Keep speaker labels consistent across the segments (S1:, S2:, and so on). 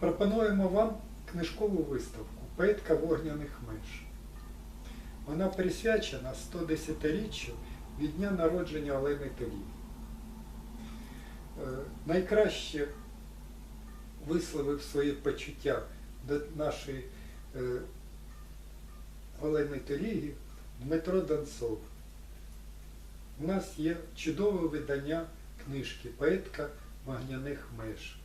S1: Пропонуємо вам книжкову виставку Поетка вогняних меж. Вона присвячена 110-річчю від дня народження Олени Телі. Найкраще висловив свої почуття до нашої е, Олени Теліги Дмитро Донцов. У нас є чудове видання книжки Поетка вогняних меж,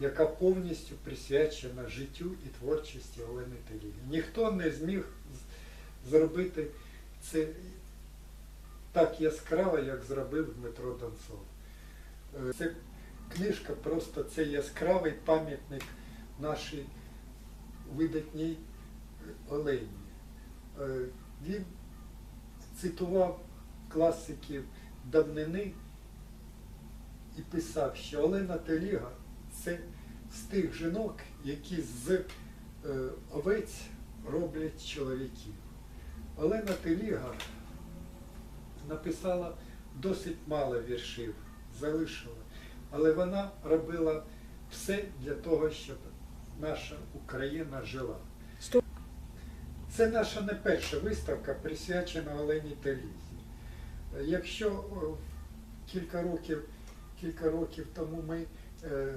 S1: яка повністю присвячена життю і творчості Олени Теліги. Ніхто не зміг зробити це так яскраво, як зробив Дмитро Донцов. Е, Це книжка просто це яскравий пам'ятник нашій видатній Олені. Е, Він цитував класиків давнини і писав, що Олена Теліга це з тих жінок, які з е, овець роблять чоловіків. Олена Теліга написала досить мало віршів, залишила, але вона робила все для того, щоб наша Україна жила. Це наша не перша виставка, присвячена Олені Телізі. Е, Якщо кілька років, кілька років тому ми е,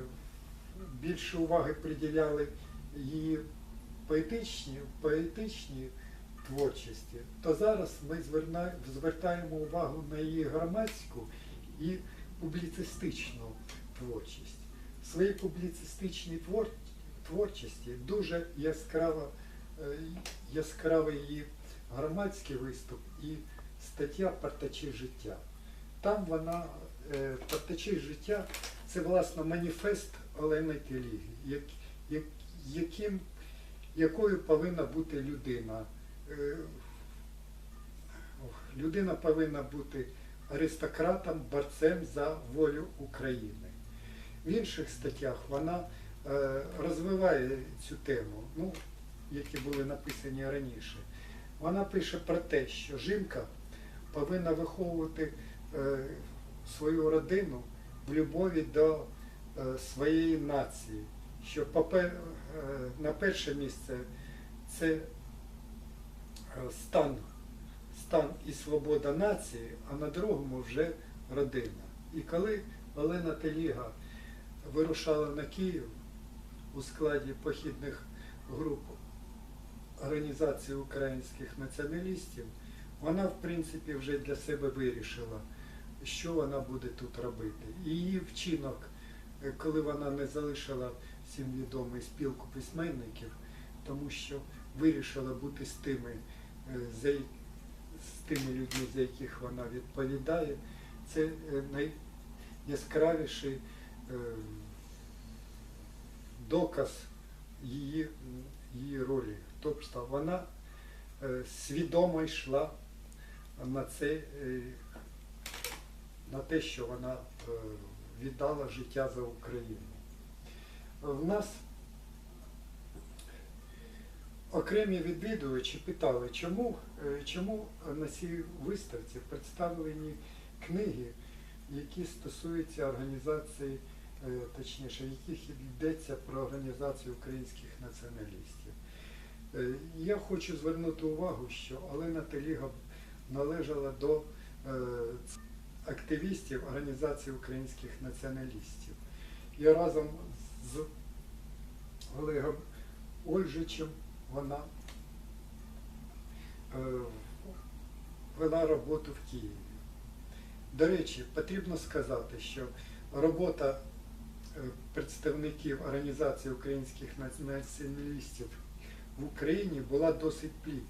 S1: більше уваги приділяли її поетичній, поетичній творчості, то зараз ми звертаємо увагу на її громадську і публіцистичну творчість. В своїй публіцистичній твор- творчості дуже яскраво, е, яскравий її громадський виступ і стаття «Партачі життя». Там вона, е, «Партачі життя це власне маніфест Олени Теліги, як, як, яким, якою повинна бути людина. Е, Людина повинна бути аристократом, борцем за волю України. В інших статтях вона е, розвиває цю тему, ну, які були написані раніше. Вона пише про те, що жінка повинна виховувати е, свою родину в любові до своєї нації, що е, на перше місце це е, стан, стан і свобода нації, а на другому вже родина. І коли Олена Теліга вирушала на Київ у складі похідних груп Організації українських націоналістів, вона, в принципі, вже для себе вирішила, що вона буде тут робити. Її вчинок, е, коли вона не залишила всім відомий спілку письменників, тому що вирішила бути з тими, е, з тими людьми, за яких вона відповідає, це е, найяскравіший е, доказ її, її ролі. Тобто вона е, свідомо йшла на це, е, на те, що вона е, віддала життя за Україну. В нас окремі відвідувачі питали, чому, е, чому на цій виставці представлені книги, які стосуються організації, е, точніше, яких йдеться про організацію українських націоналістів. Е, Я хочу звернути увагу, що Олена Теліга належала до активістів Організації українських націоналістів. І разом з Олегом Ольжичем вона е, вела роботу в Києві. До речі, потрібно сказати, що робота е, представників Організації українських націоналістів в Україні була досить плідною.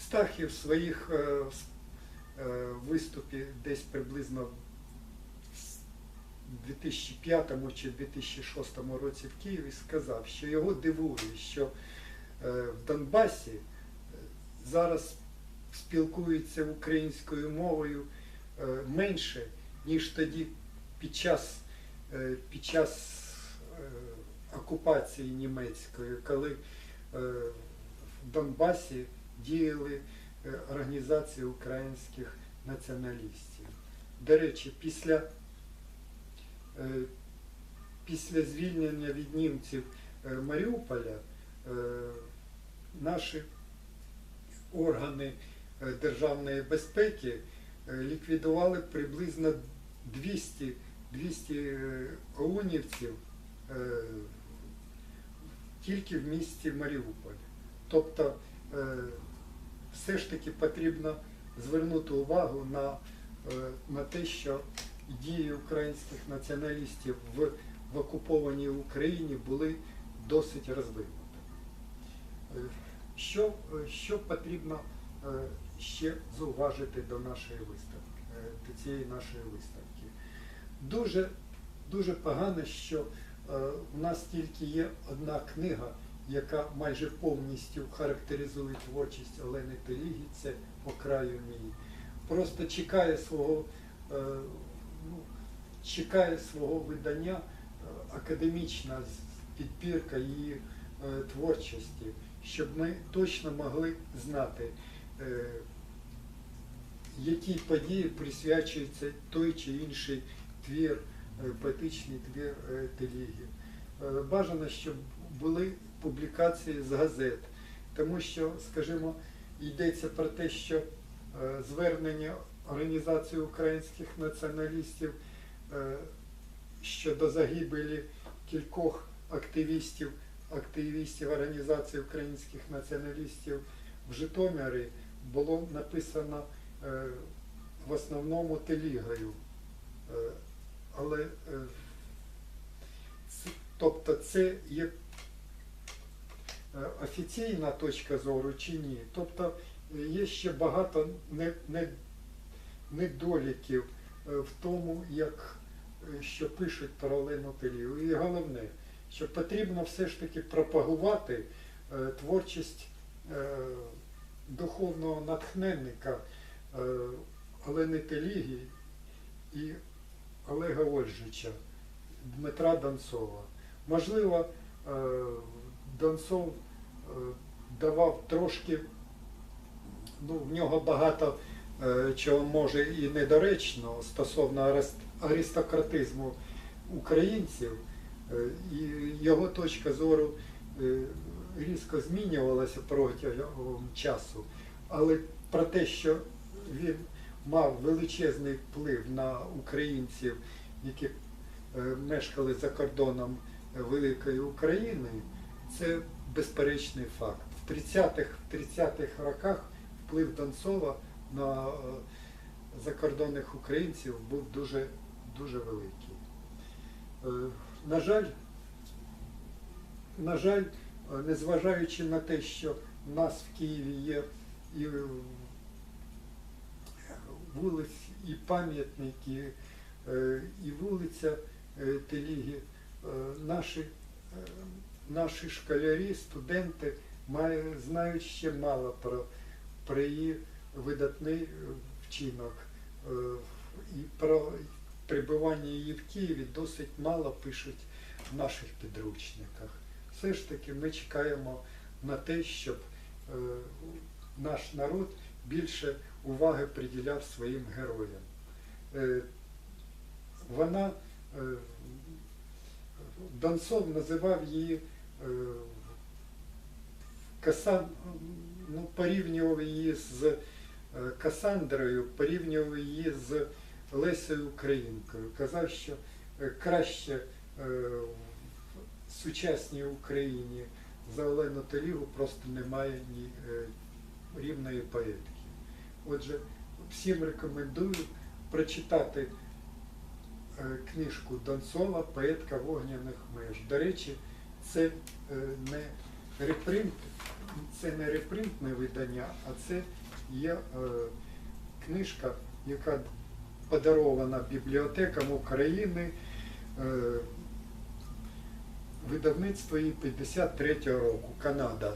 S1: Стахів в своїх е, виступі десь приблизно в 2005 чи 2006 році в Києві сказав, що його дивує, що е, в Донбасі е, зараз спілкуються українською мовою е, менше, ніж тоді під час, е, під час е, окупації німецької, коли е, в Донбасі діяли е, організації українських націоналістів. До речі, після е, після звільнення від німців е, Маріуполя е, наші органи е, державної безпеки е, ліквідували приблизно 200, 200 е, ОУНівців е, тільки в місті Маріуполь. Тобто е, все ж таки потрібно звернути увагу на, е, на те, що дії українських націоналістів в, в окупованій Україні були досить розвинуті. Е, Що, що потрібно е, ще зауважити до нашої виставки, до цієї нашої виставки? Дуже, дуже погано, що у нас тільки є одна книга, яка майже повністю характеризує творчість Олени Телігі, це по краю мій. Просто чекає свого, е, ну, чекає свого видання е, академічна підбірка її е, творчості, щоб ми точно могли знати, якій події присвячується той чи інший твір, поетичний твір Теліги. Е, Бажано, щоб були публікації з газет, тому що, скажімо, йдеться про те, що е, звернення Організації українських націоналістів е, щодо загибелі кількох активістів, активістів Організації українських націоналістів в Житомирі було написано е, в основному телігою. Але тобто це є офіційна точка зору чи ні. Тобто е, є ще багато не, не, недоліків е, в тому, як е, що пишуть про Олену Телію. І головне, що потрібно все ж таки пропагувати е, творчість е, духовного натхненника е, Олени Теліги і Олега Ольжича, Дмитра Донцова. Можливо, е, Донцов е, давав трошки, ну, в нього багато е, чого може і недоречно стосовно аристократизму українців, е, і його точка зору різко змінювалася протягом часу. Але про те, що він мав величезний вплив на українців, які мешкали за кордоном Великої України, це безперечний факт. В 30-х, 30-х роках вплив Донцова на е, закордонних українців був дуже, дуже великий. Е, На жаль, на жаль, е, незважаючи на те, що в нас в Києві є і вулиць, і пам'ятники, і вулиця Теліги, наші, наші школярі, студенти знають ще мало про, про її видатний е, вчинок. Е, І про перебування її в Києві досить мало пишуть в наших підручниках. Все ж таки ми чекаємо на те, щоб е, наш народ більше уваги приділяв своїм героям. Вона Донцов називав її Касан, ну, порівнював її з е, Касандрою, порівнював її з Лесею Українкою. Казав, що е, краще е, в сучасній Україні за Олену Телігу просто немає ні е, рівної поетки. Отже, всім рекомендую прочитати е, книжку Донцова Поетка вогняних меж. До речі, це е, не репринт, це не репринтне видання, а це є е, книжка, яка подарована бібліотекам України. Е, видавництво її 53-го року, Канада.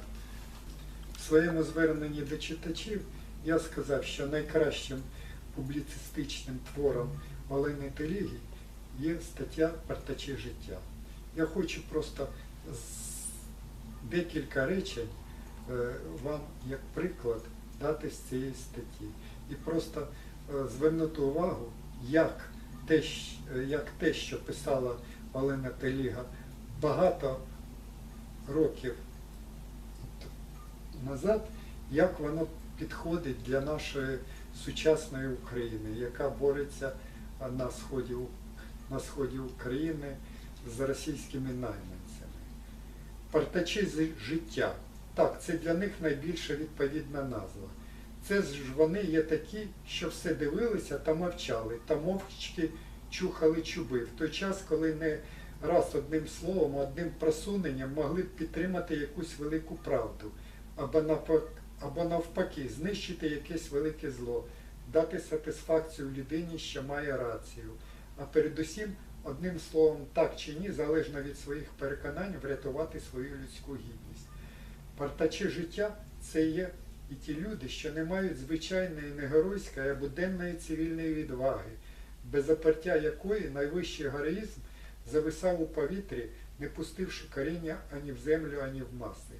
S1: В своєму зверненні до читачів я сказав, що найкращим публіцистичним твором Олени Теліги є стаття «Партачі життя». Я хочу просто декілька речень е, вам як приклад дати з цієї статті. І просто е, звернути увагу, як те, е, як те, що писала Олена Теліга багато років назад, як воно підходить для нашої сучасної України, яка бореться на сході, на сході України з російськими найманцями. Партачі життя. Так, це для них найбільша відповідна назва. Це ж вони є такі, що все дивилися та мовчали, та мовчки чухали чуби. В той час, коли не раз одним словом, одним просуненням могли б підтримати якусь велику правду, або навпаки знищити якесь велике зло, дати сатисфакцію людині, що має рацію. А передусім, одним словом, так чи ні, залежно від своїх переконань, врятувати свою людську гідність. Партачі життя це є і ті люди, що не мають звичайної не геройської, а буденної цивільної відваги, без запертя якої найвищий героїзм зависав у повітрі, не пустивши коріння ані в землю, ані в маси.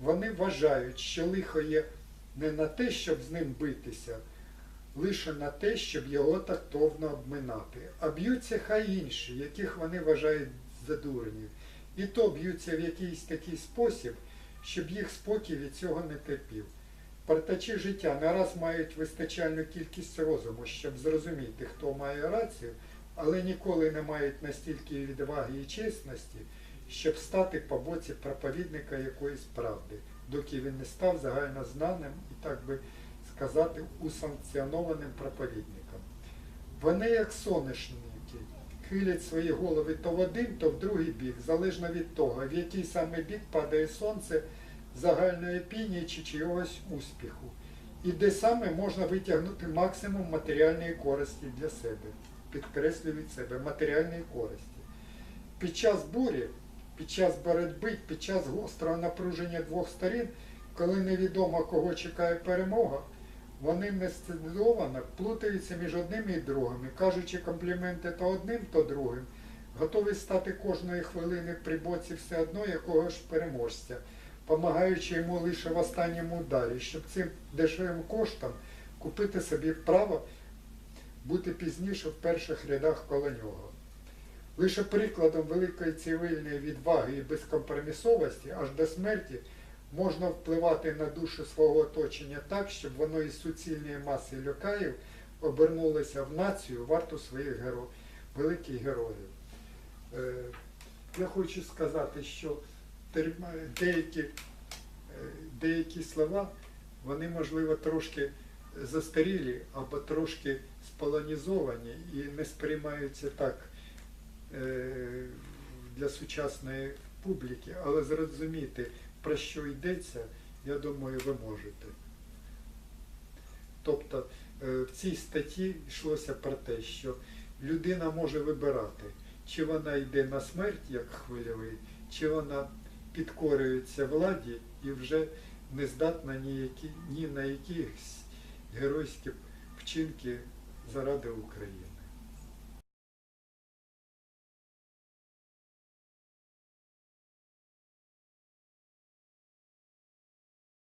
S1: Вони вважають, що лихо є не на те, щоб з ним битися, лише на те, щоб його тактовно обминати. А б'ються хай інші, яких вони вважають за дурнів. І то б'ються в якийсь такий спосіб, щоб їх спокій від цього не терпів. Партачі життя не раз мають вистачальну кількість розуму, щоб зрозуміти, хто має рацію, але ніколи не мають настільки відваги і чесності, щоб стати по боці проповідника якоїсь правди, доки він не став загальнознаним і, так би сказати, усанкціонованим проповідником. Вони, як соняшники, хилять свої голови то в один, то в другий бік, залежно від того, в який саме бік падає сонце загальної опінії чи чогось успіху, і де саме можна витягнути максимум матеріальної користі для себе. Підкреслюю від себе матеріальної користі. Під час бурі, під час боротьби, під час гострого напруження двох сторін, коли невідомо кого чекає перемога, вони нестидовано плутаються між одним і другим, кажучи компліменти то одним, то другим, готові стати кожної хвилини при боці все одно якого ж переможця, помагаючи йому лише в останньому ударі, щоб цим дешевим коштом купити собі право бути пізніше в перших рядах коло нього. Лише прикладом великої цивільної відваги і безкомпромісовості аж до смерті можна впливати на душу свого оточення так, щоб воно із суцільної маси люкаїв обернулося в націю варту своїх геро... великих героїв. Е, я хочу сказати, що деякі, е, деякі слова, вони, можливо, трошки застарілі або трошки сполонізовані і не сприймаються так е, для сучасної публіки, але зрозуміти, про що йдеться, я думаю, ви можете. Тобто е, в цій статті йшлося про те, що людина може вибирати, чи вона йде на смерть, як хвильовий, чи вона підкорюється владі і вже не здатна ні на якісь геройські вчинки заради України.